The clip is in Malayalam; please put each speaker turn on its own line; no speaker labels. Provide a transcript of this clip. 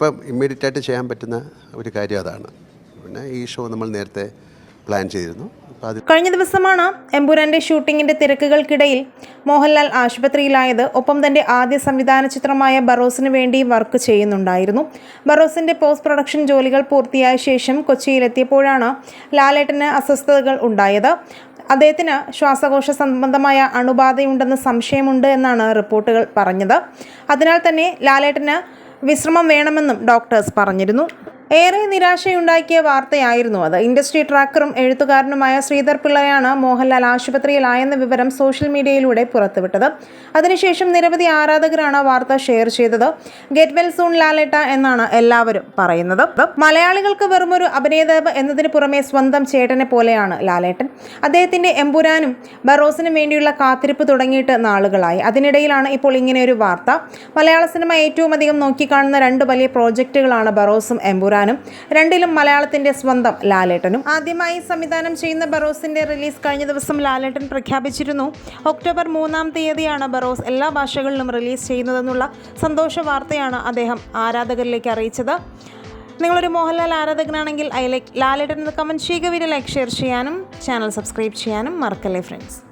ഇപ്പം ഇമ്മീഡിയറ്റ് ആയിട്ട് ചെയ്യാൻ പറ്റുന്ന ഒരു കാര്യം അതാണ്. പിന്നെ ഈ ഷോ നമ്മൾ നേരത്തെ പ്ലാൻ ചെയ്തിരുന്നു.
കഴിഞ്ഞ ദിവസമാണ് എമ്പുരാന്റെ ഷൂട്ടിങ്ങിന്റെ തിരക്കുകൾക്കിടയിൽ മോഹൻലാൽ ആശുപത്രിയിലായത്. ഒപ്പം തന്റെ ആദ്യ സംവിധാന ചിത്രമായ ബറോസിന് വേണ്ടി വർക്ക് ചെയ്യുന്നുണ്ടായിരുന്നു. ബറോസിന്റെ പോസ്റ്റ് പ്രൊഡക്ഷൻ ജോലികൾ പൂർത്തിയായ ശേഷം കൊച്ചിയിലെത്തിയപ്പോഴാണ് ലാലേട്ടന് അസ്വസ്ഥതകൾ ഉണ്ടായത്. അദ്ദേഹത്തിന് ശ്വാസകോശ സംബന്ധമായ അണുബാധയുണ്ടെന്ന് സംശയമുണ്ട് എന്നാണ് റിപ്പോർട്ടുകൾ പറഞ്ഞത്. അതിനാൽ തന്നെ ലാലേട്ടന് വിശ്രമം വേണമെന്നും ഡോക്ടേഴ്സ് പറഞ്ഞിരുന്നു. ഏറെ നിരാശയുണ്ടാക്കിയ വാർത്തയായിരുന്നു അത്. ഇൻഡസ്ട്രി ട്രാക്കറും എഴുത്തുകാരനുമായ ശ്രീധർ പിള്ളയാണ് മോഹൻലാൽ ആശുപത്രിയിലായെന്ന വിവരം സോഷ്യൽ മീഡിയയിലൂടെ പുറത്തുവിട്ടത്. അതിനുശേഷം നിരവധി ആരാധകരാണ് വാർത്ത ഷെയർ ചെയ്തത്. ഗെറ്റ് വെൽ സൂൺ ലാലേട്ട എന്നാണ് എല്ലാവരും പറയുന്നത്. മലയാളികൾക്ക് വെറുമൊരു അഭിനേതാവ് എന്നതിന് പുറമെ സ്വന്തം ചേട്ടനെ പോലെയാണ് ലാലേട്ടൻ. അദ്ദേഹത്തിന്റെ എമ്പുരാനും ബറോസിനും വേണ്ടിയുള്ള കാത്തിരിപ്പ് തുടങ്ങിയിട്ട് നാളുകളായി. അതിനിടയിലാണ് ഇപ്പോൾ ഇങ്ങനെ ഒരു വാർത്ത. മലയാള സിനിമ ഏറ്റവും അധികം നോക്കിക്കാണുന്ന രണ്ട് വലിയ പ്രോജക്റ്റുകളാണ് ബറോസും എമ്പുരാനും രണ്ടിലും മലയാളത്തിന്റെ സ്വന്തം ലാലേട്ടനും. ആദ്യമായി സംവിധാനം ചെയ്യുന്ന ബറോസിന്റെ റിലീസ് കഴിഞ്ഞ ദിവസം ലാലേട്ടൻ പ്രഖ്യാപിച്ചിരുന്നു. ഒക്ടോബർ മൂന്നാം തീയതിയാണ് ബറോസ് എല്ലാ ഭാഷകളിലും റിലീസ് ചെയ്യുന്നതെന്നുള്ള സന്തോഷ വാർത്തയാണ് അദ്ദേഹം ആരാധകരിലേക്ക് അറിയിച്ചത്. നിങ്ങളൊരു മോഹൻലാൽ ആരാധകനാണെങ്കിൽ ഐ ലൈക്ക് ലാലേട്ടൻ കമന്റ് ചെയ്യുക. വീഡിയോ ലൈക്ക് ഷെയർ ചെയ്യാനും ചാനൽ സബ്സ്ക്രൈബ് ചെയ്യാനും മറക്കല്ലേ ഫ്രണ്ട്സ്